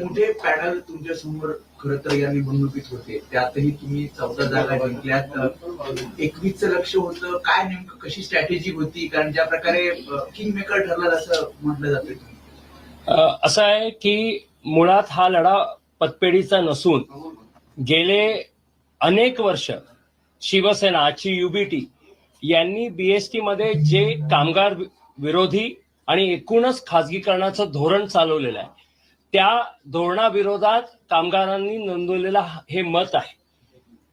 मोठे पॅनल तुमच्यासमोर खर तर या निवडणुकीत होते. त्यातही तुम्ही चौदा जागा जिंकल्यात. एकवीसचं लक्ष होतं. काय नेमकं कशी स्ट्रॅटेजी होती? कारण ज्या प्रकारे किंग मेकर ठरला असं म्हटलं जातं असं आहे की मुळात हा लढा पतपेढीचा नसून गेले अनेक वर्ष शिवसेना आजची युबीटी यांनी बीएसटी मध्ये जे कामगार विरोधी आणि एकूणच खाजगीकरणाचं धोरण चालवलेलं आहे त्या धोरणाविरोधात कामगारांनी नोंदवलेला हे मत आहे.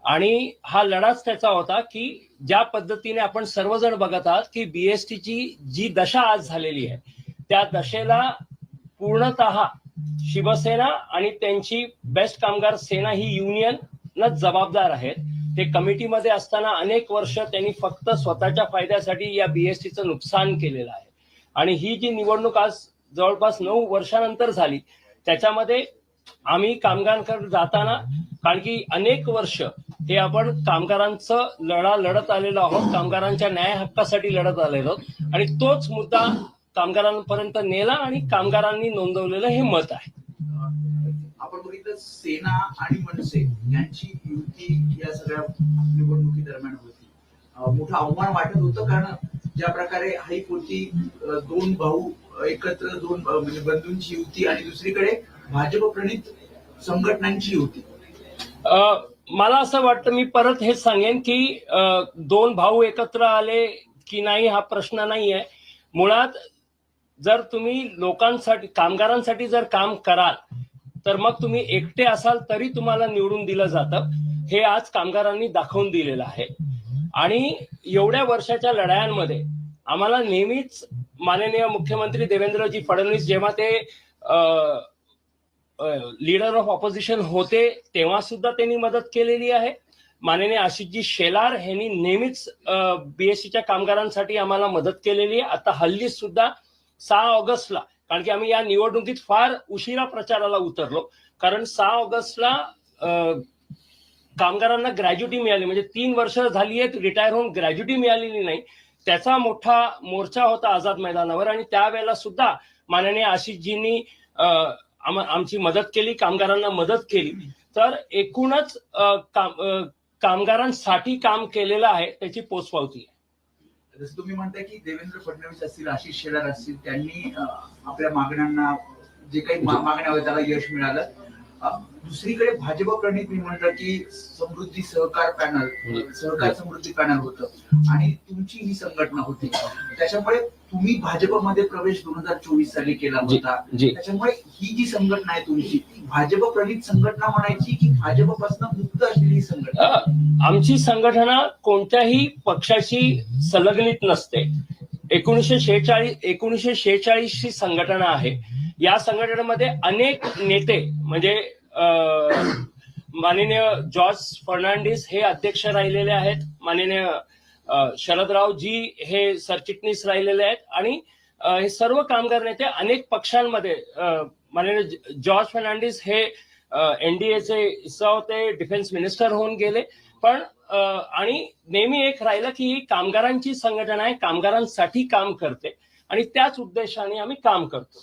आणि हा लढाच त्याचा होता की ज्या पद्धतीने आपण सर्वजण बघत आहात की बीएसटीची जी दशा आज झालेली आहे त्या दशेला पूर्णतः शिवसेना आणि त्यांची बेस्ट कामगार सेना ही युनियनच जबाबदार आहेत. ते कमिटीमध्ये असताना अनेक वर्ष त्यांनी फक्त स्वतःच्या फायद्यासाठी या बीएसटीचं नुकसान केलेलं आहे. आणि ही जी निवडणूक आज जवळपास नऊ वर्षानंतर झाली त्याच्यामध्ये आम्ही कामगारांकडे जाताना कारण की अनेक वर्ष हे आपण कामगारांचं लढा लढत आलेलो आहोत कामगारांच्या न्याय हक्कासाठी लढत आलेलो आहोत. आणि तोच मुद्दा कामगारांपर्यंत नेला आणि कामगारांनी नोंदवलेलं हे मत आहे. आपण बघितलं सेना आणि मनसे यांची युती या सगळ्या निवडणुकी दरम्यान होती. मोठं आव्हान वाटत होतं कारण ज्या प्रकारे हाईक होती दोन भाऊ एकत्र दोन म्हणजे बंधूंची युती आणि दुसरीकडे भाजप प्रणित संघटनांची युती. मला असं वाटतं मी परत हेच सांगेन की दोन भाऊ एकत्र आले की नाही हा प्रश्न नाही आहे मुळात जर तुम्ही लोकांसाठी कामगारांसाठी जर काम कराल तर मग तुम्ही एकटे असाल तरी तुम्हाला निवडून दिलं जातं. हे आज कामगारांनी दाखवून दिलेलं आहे. आणि एवढ्या वर्षाच्या लढायांमध्ये आम्हाला नेहमीच माननीय मुख्यमंत्री देवेंद्रजी फडणवीस जेव्हा ते लीडर ऑफ ऑपोजिशन होते तेव्हा सुद्धा त्यांनी मदत केलेली आहे. माननीय आशिषजी शेलार यांनी नेहमीच बीएससीच्या कामगारांसाठी आम्हाला मदत केलेली आहे. आता हल्ली सुद्धा सहा ऑगस्टला कारण की आम्ही या निवडणुकीत फार उशिरा प्रचाराला उतरलो. कारण सहा ऑगस्टला कामगारांना ग्रॅज्युटी मिळाली म्हणजे तीन वर्ष झाली आहेत रिटायर होऊन ग्रॅज्युटी मिळालेली नाही. त्याचा मोठा मोर्चा होता आझाद मैदानावर आणि त्यावेळेला सुद्धा माननीय आशिषजींनी आमची मदत केली कामगारांना मदत केली. तर एकूणच काम कामगारांसाठी काम केलेलं आहे त्याची पोचपावती आहे. जसं तुम्ही म्हणताय की देवेंद्र फडणवीस असतील आशिष शेलार असतील त्यांनी आपल्या मागण्यांना जे काही मा- मागण्या होत्या त्याला यश मिळालं. दुसरीकडे भाजप प्रणित की समृद्धी सहकार पॅनल सहकार समृद्धी पॅनल होतं. आणि तुमची ही संघटना होती. त्याच्यामुळे तुम्ही भाजपमध्ये प्रवेश दोन हजार चोवीस साली केला होता. त्याच्यामुळे ही जी संघटना आहे तुमची भाजप प्रणित संघटना म्हणायची की भाजपपासून मुक्त असलेली ही संघटना? आमची संघटना कोणत्याही पक्षाशी संलग्नित नसते. एकोणीसशे शेहेचाळीस एकोणीसशे शेहेचाळीस ची संघटना आहे. या संघटनेमध्ये अनेक नेते म्हणजे माननीय जॉर्ज फर्नांडिस हे अध्यक्ष राहिलेले आहेत. माननीय शरदराव शरदरावजी हे सरचिटणीस राहिलेले आहेत. आणि हे सर्व कामगार नेते अनेक पक्षांमध्ये माननीय जॉर्ज फर्नांडिस हे एनडीएचे हिस्सा होते डिफेन्स मिनिस्टर होऊन गेले. पण आणि नेहमी एक राहिलं की ही कामगारांची संघटना आहे कामगारांसाठी काम करते आणि त्याच उद्देशाने आम्ही काम करतो.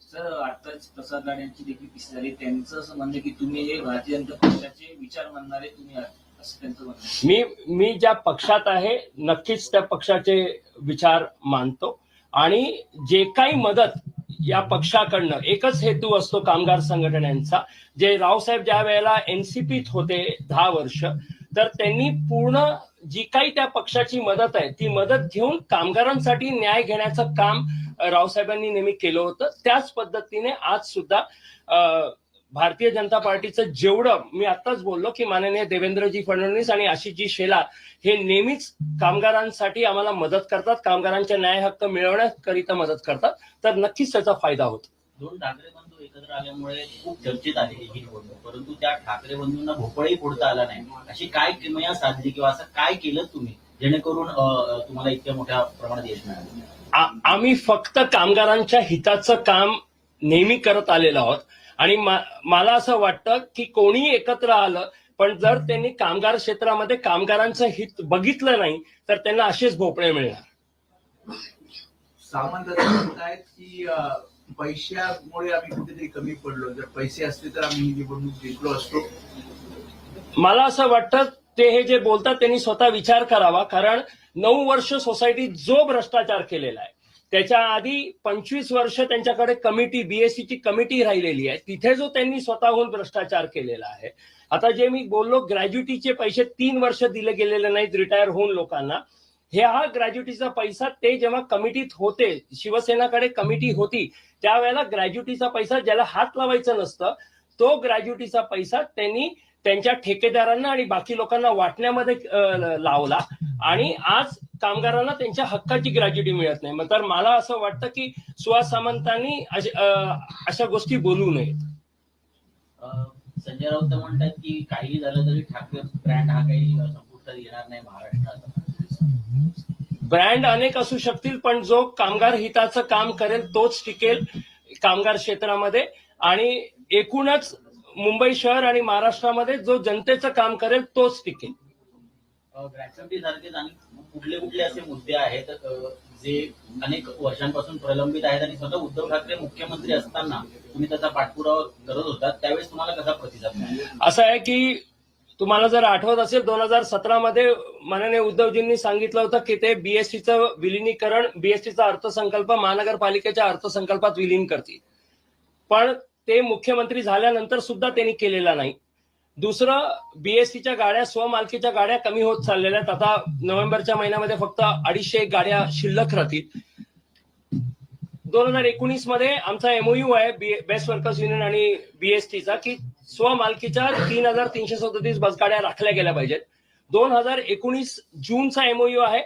सर आताच प्रसाद लाड यांची देखील पिसी झाली. त्यांचं असं म्हणणं की तुम्ही हे भारतीय जनता पक्षाचे विचार मानणारे तुम्ही आहात असं त्यांचं म्हणणं. मी मी ज्या पक्षात आहे नक्कीच त्या पक्षाचे विचार मानतो आणि जे काही मदत या पक्षाकडनं एकच हेतू असतो कामगार संघटनांचा. जे रावसाहेब ज्या वेळेला एनसीपीत होते दहा वर्ष तर त्यांनी पूर्ण जी काही त्या पक्षाची मदत आहे ती मदत घेऊन कामगारांसाठी न्याय घेण्याचं काम रावसाहेबांनी नेहमी केलं होतं. त्याच पद्धतीने आज सुद्धा भारतीय जनता पार्टीचं जेवढं मी आताच बोललो की माननीय देवेंद्रजी फडणवीस आणि आशिषजी शेलार हे नेहमीच कामगारांसाठी आम्हाला मदत करतात कामगारांचे न्याय हक्क मिळवण्याकरिता मदत करतात तर नक्कीच त्याचा फायदा होतो. दोन ठाकरे बंधू एकत्र आल्यामुळे खूप चर्चेत आले ही निवडणूक परंतु त्या ठाकरे बंधूंना भोपळही फोडता आला नाही. अशी काय किमया साधली किंवा असं काय केलं तुम्ही? जेणेकरून तुम्हाला इतक्या मोठ्या प्रमाणात यश मिळालं? आम्ही फक्त कामगारांच्या हिताचं काम नेहमी करत आलेलो आहोत. आणि मला असं वाटतं की कोणी एकत्र आलं पण जर त्यांनी कामगार क्षेत्रामध्ये कामगारांचं हित बघितलं नाही तर त्यांना असेच भोपळे मिळणार. म्हणतायत की पैशामुळे आम्ही कुठेतरी कमी पडलो. जर पैसे असते तर आम्ही ही निवडणूक जिंकलो असतो. मला असं वाटतं ते हे जे बोलतात त्यांनी स्वतः विचार करावा कारण नऊ वर्ष सोसायटीत जो भ्रष्टाचार केलेला आहे त्याच्या आधी पंचवीस वर्ष त्यांच्याकडे कमिटी बीएससीची कमिटी राहिलेली आहे. तिथे जो त्यांनी स्वतःहून भ्रष्टाचार केलेला आहे. आता जे मी बोललो ग्रॅज्युटीचे पैसे तीन वर्ष दिले गेलेले नाहीत रिटायर होऊन लोकांना. हे हा ग्रॅज्युटीचा पैसा ते जेव्हा कमिटीत होते शिवसेनाकडे कमिटी होती त्यावेळेला ग्रॅज्युटीचा पैसा ज्याला हात लावायचा नसतं तो ग्रॅज्युटीचा पैसा त्यांनी त्यांच्या ठेकेदारांना आणि बाकी लोकांना वाटण्यामध्ये लावला. आणि आज कामगारांना त्यांच्या हक्काची ग्रॅज्युटी मिळत नाही. मग तर मला असं वाटतं की सुहास सामंतांनी अश- गोष्टी बोलू नयेत. संजय राऊत म्हणतात की काही झालं तरी ठाकरे ब्रँड हा काही संपुष्टात येणार नाही महाराष्ट्रात ब्रँड अनेक असू शकतील पण जो कामगार हिताचं काम करेल तोच टिकेल कामगार क्षेत्रामध्ये. आणि एकूणच मुंबई शहर आणि महाराष्ट्रामध्ये जो जनतेचं काम करेल तोच टिकेल. ग्रॅच्युटी सारखेच आणि कुठले कुठले असे मुद्दे आहेत जे अनेक वर्षांपासून प्रलंबित आहेत आणि स्वतः उद्धव ठाकरे मुख्यमंत्री असताना तुम्ही त्याचा पाठपुरावा करत होता त्यावेळेस तुम्हाला कसा प्रतिसाद मिळाला? असं आहे की तुम्हाला जर आठवत असेल दोन हजार सतरा मध्ये माननीय उद्धवजींनी सांगितलं होतं की ते बीएसटीचं विलिनीकरण बीएसटीचा अर्थसंकल्प महानगरपालिकेच्या अर्थसंकल्पात विलीन करतील. पण ते मुख्यमंत्री झाल्यानंतर सुद्धा त्यांनी केलेला नाही. दुसरं बीएससीच्या गाड्या स्वमालकीच्या गाड्या कमी होत चाललेल्या आहेत. आता नोव्हेंबरच्या महिन्यामध्ये फक्त अडीचशे गाड्या शिल्लक राहतील. दोन हजार एकोणीसमध्ये आमचा एमओयू आहे बेस्ट वर्कर्स युनियन आणि बीएसटीचा की स्वमालकीच्या तीन हजार तीनशे सदतीस बसगाड्या राखल्या गेल्या पाहिजेत. दोन हजार एकोणीस जूनचा एमओयू आहे.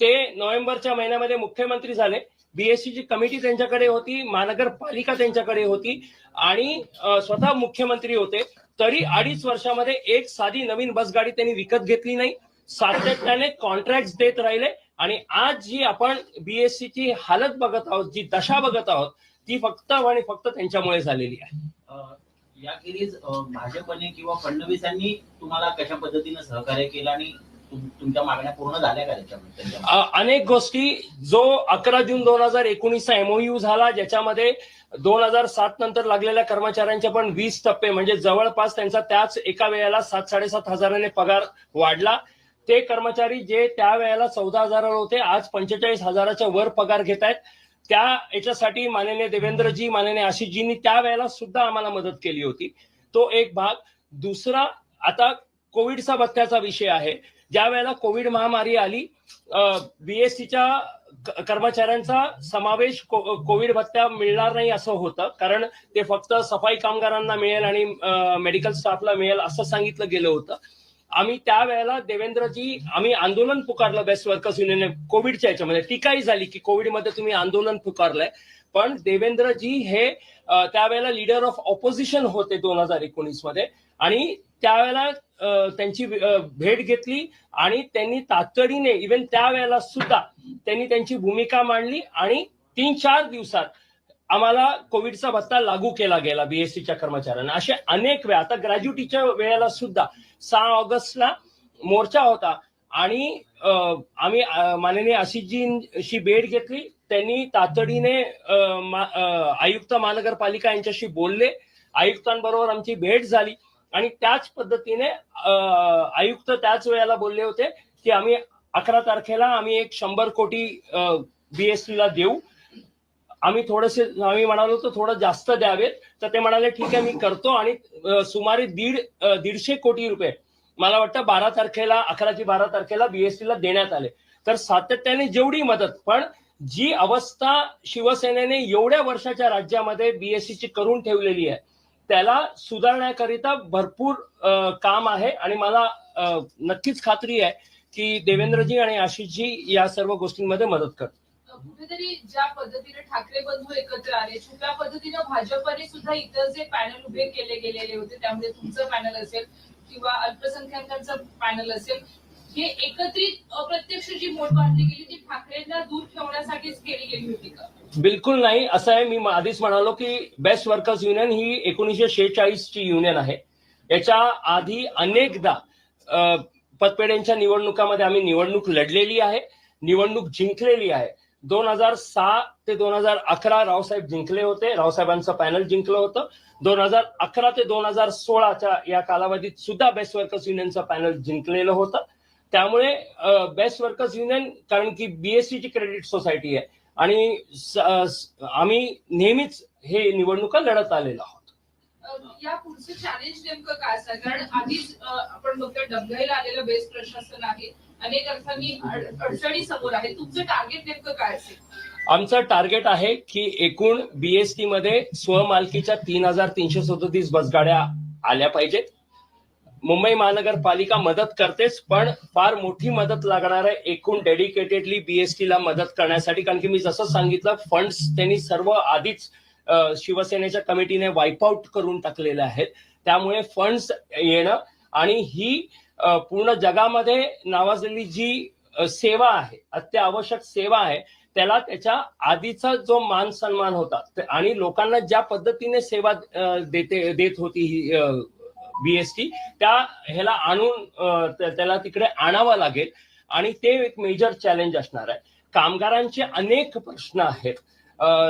ते नोव्हेंबरच्या महिन्यामध्ये मुख्यमंत्री झाले. बीएससीची कमिटी त्यांच्याकडे होती महानगरपालिका त्यांच्याकडे होती आणि स्वतः मुख्यमंत्री होते. तरी अडीच वर्षामध्ये एक साधी नवीन बसगाडी त्यांनी विकत घेतली नाही. सातत्याने कॉन्ट्रॅक्ट देत राहिले आणि आज जी आपण बीएससी ची हालत बघत आहोत जी दशा बघत आहोत ती फक्त आणि फक्त त्यांच्यामुळे झालेली आहे. याखेरीज भाजपने किंवा फडणवीसांनी तुम्हाला कशा पद्धतीने सहकार्य केलं आणि तुमच्या मागण्या पूर्ण झाल्या का त्याच्यामध्ये? अनेक गोष्टी. जो अकरा जून दोन हजार एकोणीसचा एमओयू झाला ज्याच्यामध्ये दोन हजार सात नंतर लागलेल्या कर्मचाऱ्यांचे पण वीस टप्पे म्हणजे जवळपास त्यांचा त्याच एका वेळेला सात साडेसात हजाराने पगार वाढला. ते कर्मचारी जे त्या वेळेला चौदा हजारावर होते आज पंचेचाळीस हजाराच्या वर पगार घेत आहेत. त्या याच्यासाठी माननीय देवेंद्रजी माननीय आशिषजींनी त्या वेळेला सुद्धा आम्हाला मदत केली होती. तो एक भाग. दुसरा आता कोविडचा भत्त्याचा विषय आहे. ज्या वेळेला कोविड महामारी आली बीएससीच्या कर्मचाऱ्यांचा समावेश को- कोविड भत्त्या मिळणार नाही असं होतं. कारण ते फक्त सफाई कामगारांना मिळेल आणि मेडिकल स्टाफला मिळेल असं सांगितलं गेलं होतं. आम्ही त्यावेळेला देवेंद्रजी आम्ही आंदोलन पुकारलं बेस्ट वर्कर्स युनियनने कोविडच्या याच्यामध्ये टीकाही झाली की कोविडमध्ये तुम्ही आंदोलन पुकारलंय. पण देवेंद्रजी हे त्यावेळेला लीडर ऑफ ऑपोजिशन होते दोन हजार एकोणीसमध्ये आणि त्यावेळेला अं, त्यांची भेट घेतली आणि त्यांनी तातडीने इव्हन त्यावेळेला सुद्धा त्यांनी त्यांची भूमिका मांडली आणि तीन चार दिवसात आम्हाला कोविडचा भत्ता लागू केला गेला बीएससीच्या कर्मचाऱ्यांना. असे अनेक वेळा आता ग्रॅज्युटीच्या वेळेला सुद्धा सहा ऑगस्टला मोर्चा होता आणि आम्ही माननीय आशिषजींशी भेट घेतली. त्यांनी तातडीने आयुक्त महानगरपालिका यांच्याशी बोलले. आयुक्तांबरोबर आमची भेट झाली. आणि त्याच पद्धतीने आयुक्त त्याच वेळेला बोलले होते की आम्ही अकरा तारखेला आम्ही एक शंभर कोटी बीएसटी ला देऊ. आम्ही थोडेसे आम्ही म्हणालो तर थोडं जास्त द्यावेत. तर ते म्हणाले ठीक आहे मी करतो. आणि सुमारे दीड दीडशे कोटी रुपये मला वाटतं बारा तारखेला अकराची बारा तारखेला बीएसटी ला देण्यात आले. तर सातत्याने जेवढी मदत पण जी अवस्था शिवसेनेने एवढ्या वर्षाच्या राज्यामध्ये बीएससी ची करून ठेवलेली आहे त्याला सुधारण्याकरिता भरपूर काम आहे आणि मला नक्कीच खात्री आहे की देवेंद्रजी आणि आशिषजी या सर्व गोष्टींमध्ये मदत करतात कुठेतरी ज्या पद्धतीने ठाकरे बंधू एकत्र आले छुप्या पद्धतीने भाजपने सुद्धा इतर जे पॅनल उभे केले गेलेले होते त्यामध्ये तुमचं पॅनल असेल किंवा अल्पसंख्याकांचं पॅनल असेल हे एकत्रित अप्रत्यक्ष जी मोड बांधली गेली ती ठाकरेंना दूर ठेवण्यासाठीच केली गेली होती का? बिलकुल नाही. असं आहे मी आधीच म्हणालो की बेस्ट वर्कर्स युनियन ही एकोणीसशे शेहेचाळीस ची युनियन आहे. याच्या आधी अनेकदा अ, पतपेढ्यांच्या निवडणुकामध्ये आम्ही निवडणूक लढलेली आहे निवडणूक जिंकलेली आहे. दोन हजार सहा ते दोन हजार अकरा रावसाहेब जिंकले होते रावसाहेबांचं पॅनल जिंकलं होतं. दोन हजार अकरा ते दोन हजार सोळाच्या या कालावधीत सुद्धा बेस्ट वर्कर्स युनियनचं पॅनल जिंकलेलं होतं. त्यामुळे बेस्ट वर्कर्स युनियन कारण की बीएससी ची क्रेडिट सोसायटी आहे. आणि आम्ही नेहमीच हे निवडणुका लढत आलेलो आहोत. या पुढचं चॅलेंज नेमकं काय असणार कारण आधीच आपण बघतोय डबघाईला आलेलं बेस्ट प्रशासन आहे. अनेक अर्थांनी अड- अडचणी समोर आहे. तुमचं टार्गेट नेमकं काय असेल? आमचं टार्गेट आहे की एकूण बीएसटी मध्ये स्वमालकीच्या तीन हजार तीनशे सदोतीस बसगाड्या आल्या पाहिजेत. मुंबई महानगरपालिका मदत करतेच पण फार मोठी मदत लागणार आहे एकूण डेडिकेटेडली बीएसटी ला मदत करण्यासाठी. कारण की मी जसं सांगितलं फंड्स त्यांनी सर्व आधीच शिवसेनेच्या कमिटीने वाईपआउट करून टाकलेले आहेत. त्यामुळे फंड्स येणं आणि ही पूर्ण जगामध्ये नावाजलेली जी सेवा आहे अत्यावश्यक सेवा आहे त्याला त्याच्या आधीचा जो मान सन्मान होता आणि लोकांना ज्या पद्धतीने सेवा देते देत होती ही बीएसटी त्या ह्याला आणून त्याला तिकडे आणावं लागेल. आणि ते एक मेजर चॅलेंज असणार आहे. कामगारांचे अनेक प्रश्न आहेत.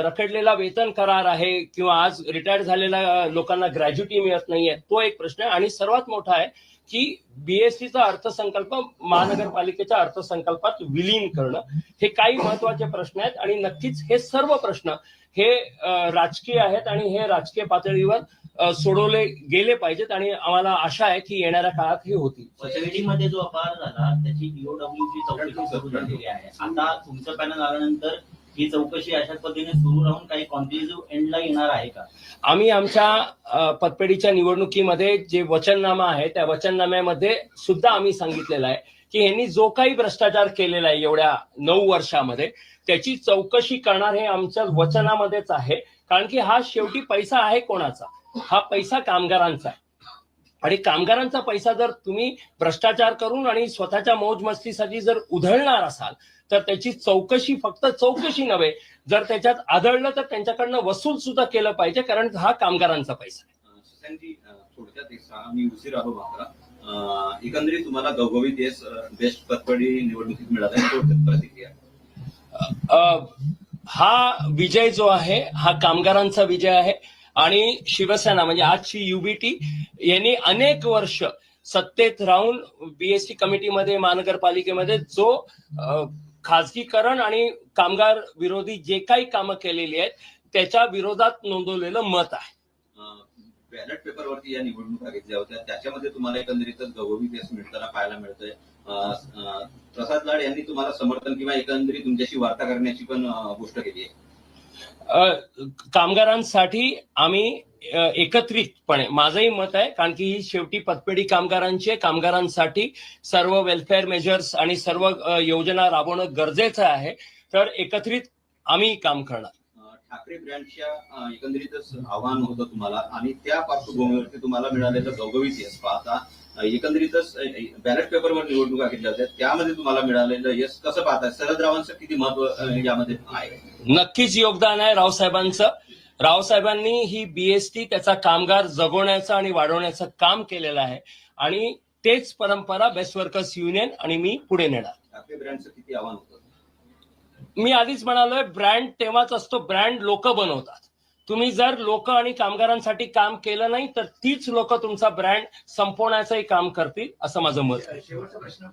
रखडलेला वेतन करार आहे किंवा आज रिटायर्ड झालेल्या लोकांना ग्रॅज्युटी मिळत नाहीये तो एक प्रश्न आहे. आणि सर्वात मोठा आहे की बीएससीचा अर्थसंकल्प महानगरपालिकेच्या अर्थसंकल्पात विलीन करणं हे काही महत्त्वाचे प्रश्न आहेत आणि नक्कीच हे सर्व प्रश्न हे राजकीय आहेत आणि हे राजकीय पातळीवर सोडवले गेले पाहिजेत आणि आम्हाला आशा आहे की येणाऱ्या काळात हे होतील. मध्ये जो अपहार झाला त्याची ईओडब्ल्यू चौकशी करून झालेली आहे. आता तुमचं पॅनल आल्यानंतर ही चौकशी अशा पद्धतीने सुरू राहून काही कॉन्क्लुझिव्ह एंडला येणार आहे का? आम्ही आमच्या पतपेढीच्या निवडणुकीमध्ये जे वचननामा आहे त्या वचननाम्यामध्ये सुद्धा आम्ही सांगितलेलं आहे की यांनी जो काही भ्रष्टाचार केलेला आहे एवढ्या नऊ वर्षामध्ये त्याची चौकशी करणार हे आमच्या वचनामध्येच आहे. कारण की हा शेवटी पैसा आहे कोणाचा? हा पैसा कामगारांचा आहे. आणि कामगारांचा पैसा जर तुम्ही भ्रष्टाचार करून आणि स्वतःच्या मौज मस्तीसाठी जर उधळणार असाल तर त्याची चौकशी फक्त चौकशी नव्हे जर त्याच्यात आढळलं तर त्यांच्याकडनं वसूल सुद्धा केलं पाहिजे कारण हा कामगारांचा पैसा आहे. थोडक्यात एकंदरीत तुम्हाला गवगवी देश बेस्ट पतपडी निवडणुकीत मिळाला प्रतिक्रिया. हा विजय जो आहे हा कामगारांचा विजय आहे. आणि शिवसेना म्हणजे आजची युबीटी यांनी अनेक वर्ष सत्तेत राहून बीएससी कमिटीमध्ये महानगरपालिकेमध्ये जो खासगीकरण खाजगीकरण आणि कामगार विरोधी जे काही कामं केलेली आहेत त्याच्या विरोधात नोंदवलेलं मत आहे. बॅलेट पेपरवरती या निवडणुका घेतल्या होत्या. त्याच्यामध्ये तुम्हाला एकंदरीतच गवगवी देश मिळताना पाहायला मिळतंय. प्रसाद लाड यांनी तुम्हाला समर्थन किंवा एकंदरीत तुमच्याशी वार्ता करण्याची पण गोष्ट केली आहे. कामगारांसाठी आम्ही एकत्रितपणे माझंही मत आहे कारण की ही शेवटी पतपेढी कामगारांची आहे. कामगारांसाठी सर्व वेलफेअर मेजर्स आणि सर्व योजना राबवणं गरजेचं आहे. तर एकत्रित आम्ही काम करणार. ठाकरे ब्रँडच्या एकंदरीतच आव्हान होतं तुम्हाला. आणि त्या पार्श्वभूमीवरती तुम्हाला मिळालेलं गौगवित यश पाहता एकंदरीतच बॅलेट पेपरवर निवडणुका घेतल्या होत्या त्यामध्ये तुम्हाला मिळालेलं यश कसं पाहताय शरदरावांचं किती महत्त्व यामध्ये आहे? नक्कीच योगदान आहे रावसाहेबांचं. रावसाहेबांनी ही बीएसटी त्याचा कामगार जगवण्याचं आणि वाढवण्याचं काम केलेलं आहे. आणि तेच परंपरा बेस्ट वर्कर्स युनियन आणि मी पुढे नेणार. ब्रँडचं किती आव्हान होतं? मी आधीच म्हणालोय ब्रँड तेव्हाच असतो ब्रँड लोक बनवतात. तुम्ही जर लोक आणि कामगारांसाठी काम केलं नाही तर तीच लोक तुमचा ब्रँड संपवण्याचंही काम करतील असं माझं मत आहे. शेवटचा प्रश्न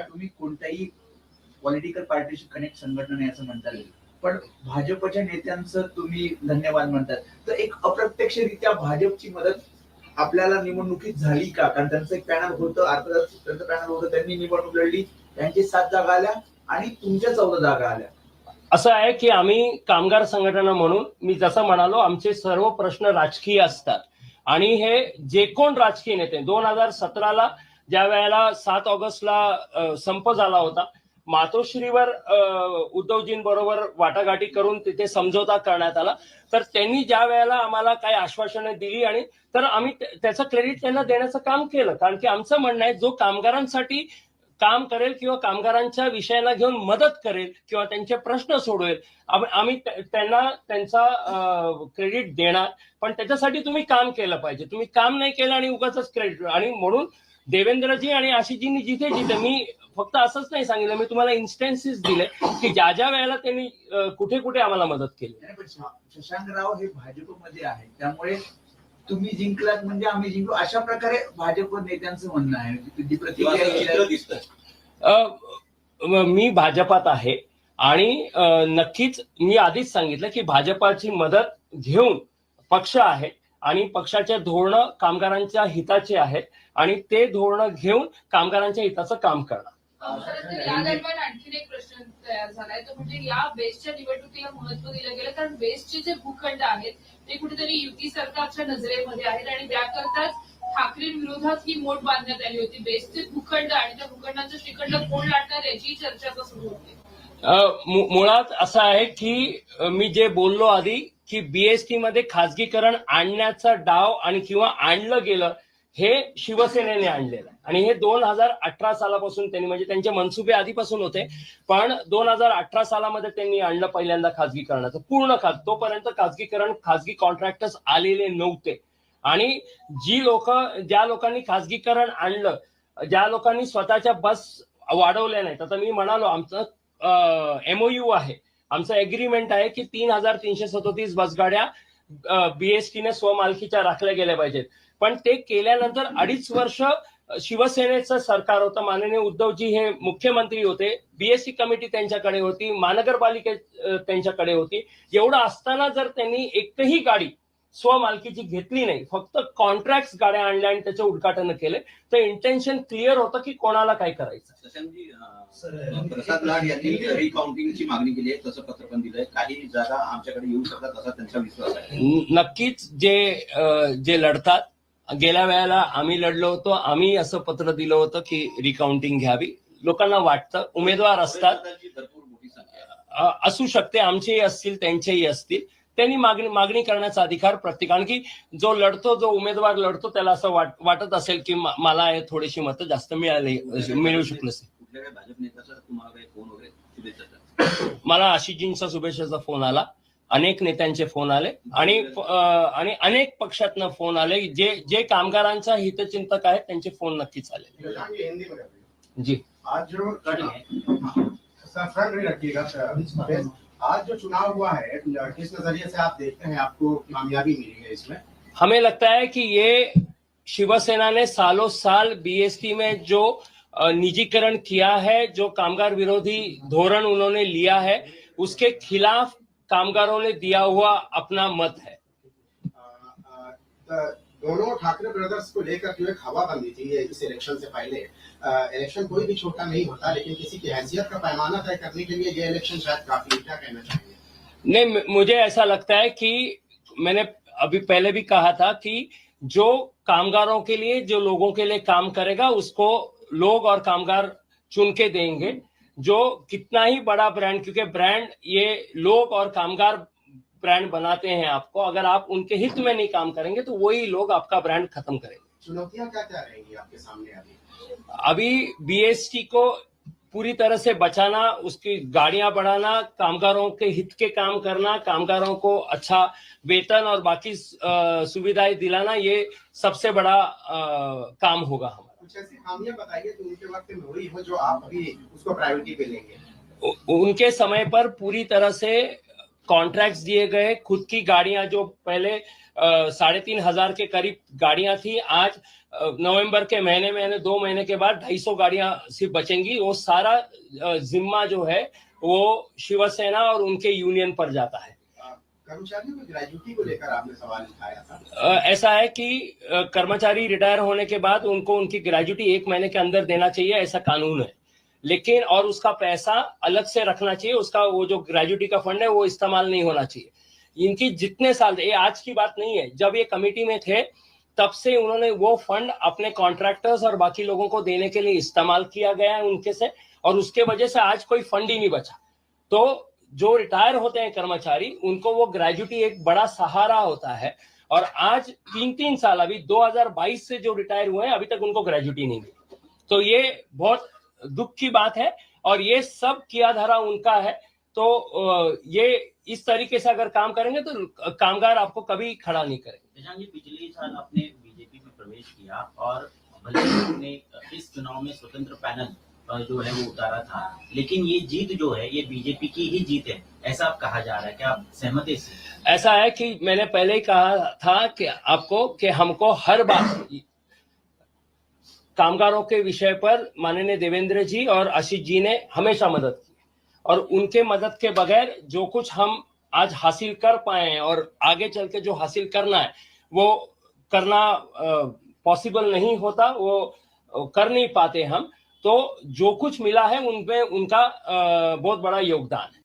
तुम्ही कोणत्याही पॉलिटिकल पार्टीशी कनेक्ट संघटना नाही असं म्हणता येईल. पण भाजपच्या नेत्यांचं तुम्ही धन्यवाद म्हणतात. तर एक अप्रत्यक्षरित्या भाजपची मदत आपल्याला निवडणुकीत झाली का? कारण त्यांचं एक पॅनल होतं अर्थात त्यांचं पॅनल होतं त्यांनी निवडणूक लढली त्यांची सात जागा आल्या आणि तुमच्या चौदा जागा आल्या. असं आहे की आम्ही कामगार संघटना म्हणून मी जसं म्हणालो आमचे सर्व प्रश्न राजकीय असतात. आणि हे जे कोण राजकीय नेते दोन हजार सतराला ज्या वेळेला सात ऑगस्टला संप झाला होता मातोश्रीवर उद्धवजीं उद्धवजींबरोबर वाटाघाटी करून तिथे समझोता करण्यात आला. तर त्यांनी ज्या वेळेला आम्हाला काही आश्वासनं दिली आणि तर आम्ही त्याचं क्रेडिट त्यांना देण्याचं काम केलं. कारण की आमचं म्हणणं आहे जो कामगारांसाठी काम करेल किंवा कामगारांच्या विषयाला घेऊन मदत करेल किंवा त्यांचे प्रश्न सोडवेल आम्ही त्यांना त्यांचा क्रेडिट देणार पण त्याच्यासाठी तुम्ही काम केलं पाहिजे. तुम्ही काम नाही केलं आणि उगाच क्रेडिट आणि म्हणून देवेंद्रजी आणि आशिषजींनी जिथे जिथे मी फक्त असंच नाही सांगितलं मी तुम्हाला इन्स्टन्सेस दिले की ज्या ज्या वेळेला त्यांनी कुठे कुठे आम्हाला मदत केली. शशांकराव हे भाजपमध्ये आहे त्यामुळे तुम्ही जिंकलात म्हणजे आम्ही जिंकलो. अशा प्रकारे भाजप नेत्यांचं म्हणणं आहे. जी किंवा प्रतिक्रिया मी भाजपात आहे. आणि नक्कीच मी आधीच सांगितलं की भाजपाची मदत घेऊन पक्ष आहे आणि पक्षाचे धोरणं कामगारांच्या हिताचे आहेत आणि ते धोरणं घेऊन कामगारांच्या हिताचं काम करणार. खरं आणखीन एक प्रश्न तयार झालाय. तो म्हणजे या बेस्टच्या निवडणुकीला महत्त्व दिलं गेलं. कारण बेस्टचे जे भूखंड आहेत ते कुठेतरी युती सरकारच्या नजरेमध्ये आहेत आणि त्याकरताच ठाकरे विरोधात ही मोठ बांधण्यात आली होती. बेस्टचे भूखंड आणि त्या भूखंडाचं श्रीखंड कोण लाटणार याची चर्चा सुरू होती. मुळात असं आहे की मी जे बोललो आधी की बीएसटी मध्ये खासगीकरण आणण्याचा डाव आणि किंवा आणलं गेलं हे शिवसेनेने आणलेलं आहे. आणि हे दोन हजार अठरा सालापासून त्यांनी म्हणजे त्यांचे मनसुबे आधीपासून होते पण दोन हजार अठरा सालामध्ये त्यांनी आणलं पहिल्यांदा खाजगीकरणाचं पूर्ण खास तोपर्यंत खाजगीकरण खाजगी कॉन्ट्रॅक्टर्स आलेले नव्हते. आणि जी लोक ज्या लोकांनी खाजगीकरण आणलं ज्या लोकांनी स्वतःच्या बस वाढवल्या नाहीत आता मी म्हणालो आमचं एमओयू आहे. आमचं एग्रीमेंट आहे की तीन हजार तीनशे सदोतीस बसगाड्या बीएसटीने स्वमालकीच्या राखल्या गेल्या पाहिजेत. पण ते केल्यानंतर अडीच वर्ष शिवसेनेचं सरकार होतं. माननीय उद्धवजी हे मुख्यमंत्री होते. बीएससी कमिटी त्यांच्याकडे होती. महानगरपालिके त्यांच्याकडे होती. एवढं असताना जर त्यांनी एकही गाडी स्वमालकीची घेतली नाही फक्त कॉन्ट्रॅक्ट गाड्या आणल्या आणि त्याचं उद्घाटन केले तर इंटेन्शन क्लिअर होतं की कोणाला काय करायचं? प्रसाद लाड यांनी रिकाउंटिंगची मागणी केली आहे तसं पत्र पण दिलंय. काही जागा आमच्याकडे येऊ शकतात असा त्यांचा विश्वास आहे. नक्कीच जे जे लढतात गेल्या वेळेला आम्ही लढलो होतो आम्ही असं पत्र दिलं होतं की रिकाउंटिंग घ्यावी. लोकांना वाटतं उमेदवार असतात. असू शकते आमचेही असतील त्यांचेही असतील. त्यांनी मागणी मागणी करण्याचा अधिकार प्रत्येक आणखी जो लढतो जो उमेदवार लढतो त्याला असं वाट वाटत असेल की मला हे थोडीशी मतं जास्त मिळाली मिळू शकलं असेल कुठल्या काही भाजप नेत्याचा तुम्हाला काही फोन वगैरे शुभेच्छा मला आशिषजींचा शुभेच्छाचा फोन आला अनेक नेत्यांचे फोन आले आणि आणि अनेक पक्षातनं फोन आले जे जे कामगारांचा हितचिंतक आहेत त्यांचे फोन नक्कीच आले। जी आज जो आज जो चुनाव हुआ है किस नज़रिए से आप देखते हैं? आपको कामयाबी मिली है इसमें? हमें लगता है कि ये शिवसेना ने सालों साल बीएसटी में जो निजीकरण किया है जो कामगार विरोधी धोरण उन्होंने लिया है उसके खिलाफ कामगारों ने दिया हुआ अपना मत है। अ, द- दोनों ठाकरे ब्रदर्स को लेकर जो एक हवा बंदी थी इस इलेक्शन से पहले इलेक्शन कोई भी छोटा नहीं होता, लेकिन किसी की हैसियत का पैमाना तय करने के लिए ये इलेक्शन शायद काफ़ी। क्या कहना चाहेंगे नहीं मुझे ऐसा लगता है कि मैंने अभी पहले भी कहा था कि जो कामगारों के लिए, जो लोगों के लिए काम करेगा, उसको लोग और कामगार चुन के देंगे जो कितना ही बड़ा ब्रांड क्योंकि ब्रांड ये लोग और कामगार ब्रांड बनाते हैं आपको अगर आप उनके हित में नहीं काम करेंगे तो वही लोग आपका ब्रांड खत्म करेंगे। चुनौतियाँ क्या क्या रहेंगी आपके सामने अभी? अभी बीएसटी को पूरी तरह से बचाना उसकी गाड़ियाँ बढ़ाना कामगारों के हित के काम करना कामगारों को अच्छा वेतन और बाकी सुविधाएँ दिलाना ये सबसे बड़ा अ, काम होगा हमारा। कुछ ऐसी खामियाँ बताइए जो उनके वक्त में हुई हो जो आप अभी उसको प्रायोरिटी पे लेंगे। उनके समय पर पूरी तरह से कॉन्ट्रैक्ट्स दिए गए खुद की गाड़ियाँ जो पहले साढ़े तीन हज़ार के करीब गाड़ियाँ थी आज नवंबर के महीने में दो महीने के बाद ढाई सौ गाड़ियाँ सिर्फ़ बचेंगी। वो सारा जिम्मा जो है वो शिवसेना और उनके यूनियन पर जाता है। कर्मचारियों की ग्रेजुटी को लेकर आपने सवाल उठाया था। ऐसा है कि कर्मचारी रिटायर होने के बाद उनको उनकी ग्रेजुटी एक महीने के अंदर देना चाहिए ऐसा कानून है। लेकिन और उसका पैसा अलग से रखना चाहिए, उसका वो जो ग्रेजुटी का फंड है, वो इस्तेमाल नहीं होना चाहिए। इनकी जितने साल, ये आज की बात नहीं है, जब ये कमेटी में थे, तब से उन्होंने वो फंड अपने कॉन्ट्रैक्टर्स और बाकी लोगों को देने के लिए इस्तेमाल किया गया है उनके से, और उसके वजह से आज कोई फंड ही नहीं बचा। तो जो रिटायर होते हैं कर्मचारी, उनको वो ग्रेजुटी एक बड़ा सहारा होता है, और आज तीन तीन साल अभी 2022 से जो रिटायर हुए हैं, अभी तक उनको ग्रेजुटी नहीं मिली। तो ये बहुत दुख की बात है और ये सब किया धरा उनका है। तो ये इस तरीके से अगर काम करेंगे तो कामगार आपको कभी खड़ा नहीं करेंगे। पिछले साल आपने बीजेपी में प्रवेश किया और भले इस चुनाव में स्वतंत्र पैनल जो है वो उतारा था लेकिन ये जीत जो है ये बीजेपी की ही जीत है ऐसा आप कहा जा रहा है? क्या आप सहमत ऐसा है कि मैंने पहले ही कहा था कि आपको कि हमको हर बार कामगारों के विषय पर माननीय देवेंद्र जी और आशीष जी ने हमेशा मदद की और उनके मदद के बगैर जो कुछ हम आज हासिल कर पाए हैं और आगे चल के जो हासिल करना है, वो करना पॉसिबल नहीं होता, वो कर नहीं पाते हम। तो जो कुछ मिला है उनमें उनका बहुत बड़ा योगदान है।